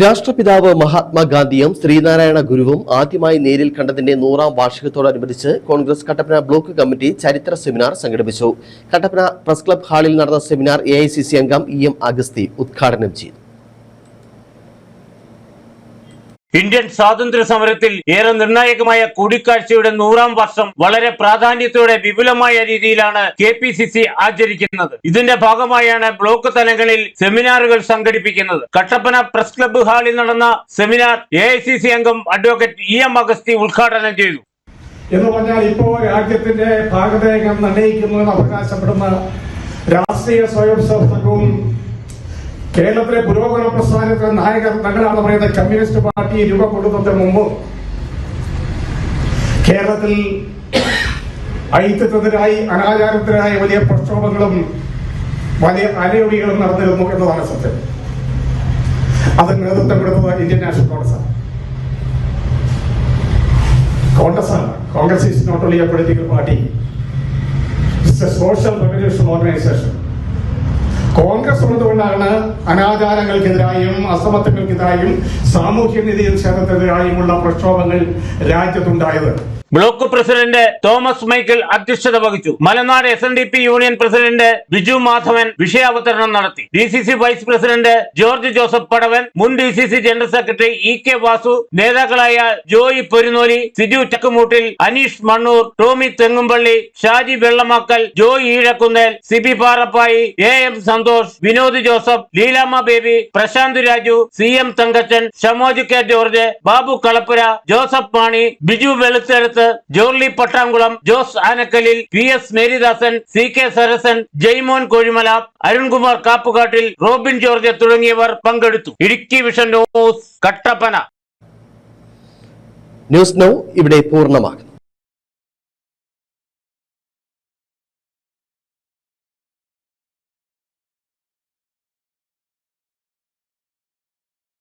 രാഷ്ട്രപിതാവ് മഹാത്മാഗാന്ധിയും ശ്രീനാരായണ ഗുരുവും ആദ്യമായി നേരിൽ കണ്ടതിന്റെ നൂറാം വാർഷികത്തോടനുബന്ധിച്ച് കോൺഗ്രസ് കട്ടപ്പന ബ്ലോക്ക് കമ്മിറ്റി ചരിത്ര സെമിനാർ സംഘടിപ്പിച്ചു. കട്ടപ്പന പ്രസ് ക്ലബ് ഹാളിൽ നടന്ന സെമിനാർ എ അംഗം ഇ എം അഗസ്തി ഉദ്ഘാടനം ചെയ്തു. ഇന്ത്യൻ സ്വാതന്ത്ര്യ സമരത്തിൽ ഏറെ നിർണായകമായ കൂടിക്കാഴ്ചയുടെ നൂറാം വർഷം വളരെ പ്രാധാന്യത്തോടെ വിപുലമായ രീതിയിലാണ് കെ ആചരിക്കുന്നത്. ഇതിന്റെ ഭാഗമായാണ് ബ്ലോക്ക് തലങ്ങളിൽ സെമിനാറുകൾ സംഘടിപ്പിക്കുന്നത്. കട്ടപ്പന പ്രസ് ക്ലബ്ബ് ഹാളിൽ നടന്ന സെമിനാർ എ അംഗം അഡ്വക്കേറ്റ് ഇ എം അഗസ്തി ഉദ്ഘാടനം ചെയ്തു. എന്ന് പറഞ്ഞാൽ ഇപ്പോ രാജ്യത്തിന്റെ ഭാഗതേകം നിർണയിക്കുന്നതിന് അവകാശപ്പെടുന്ന രാഷ്ട്രീയ സ്വയം സംഘവും കേരളത്തിലെ പുരോഗമന പ്രസ്ഥാനത്തിലെ നായകർ തങ്ങളാണ് പറയുന്ന കമ്മ്യൂണിസ്റ്റ് പാർട്ടി രൂപം കൊടുക്കുന്നതിന് മുമ്പ് കേരളത്തിൽ ഐക്യത്തിനെതിരായി അനാചാരത്തിനായി വലിയ പ്രക്ഷോഭങ്ങളും വലിയ അലയൊടികളും നടന്നിരുന്നു എന്നതാണ് സത്യം. അത് നേതൃത്വം കൊടുത്തത് ഇന്ത്യൻ നാഷണൽ കോൺഗ്രസ് കോൺഗ്രസ് ആണ്. Congress is not only a political party it's a social revolution organisation Congress ഉള്ളതുകൊണ്ടാണ് അനാചാരങ്ങൾക്കെതിരായും അസമത്വങ്ങൾക്കെതിരായും സാമൂഹ്യ നീതി നിഷേധത്തിനെതിരായുമുള്ള പ്രക്ഷോഭങ്ങൾ രാജ്യത്തുണ്ടായത്. ബ്ലോക്ക് പ്രസിഡന്റ് തോമസ് മൈക്കിൾ അധ്യക്ഷത വഹിച്ചു. Malanad S union president Biju Madhavan വിഷയാവതരണം നടത്തി. D vice president George Joseph Padavan മുൻ D general secretary E K Vasu നേതാക്കളായ Joy Porunoli Siju Chakkumoottil Aneesh Mannoor Tomy Thengumpally Shaji Vellamakkal Joy Eezhakkunnel Sibi Parappayi A M Santhosh Vinod Joseph Leelamma Baby Prasanth Raju C M Thankachan Shamoj K George Babu Kalappura Joseph Mani Biju Veluthedathu Jorly Pattankulam Jose ആനക്കലിൽ P S Maridasan C K Sarasan Jaimon Kozhimala Arunkumar Kappukattil Robin George തുടങ്ങിയവർ പങ്കെടുത്തു. Idukki vision news Kattappana. News now ഇവിടെ പൂർണമാകുന്നു.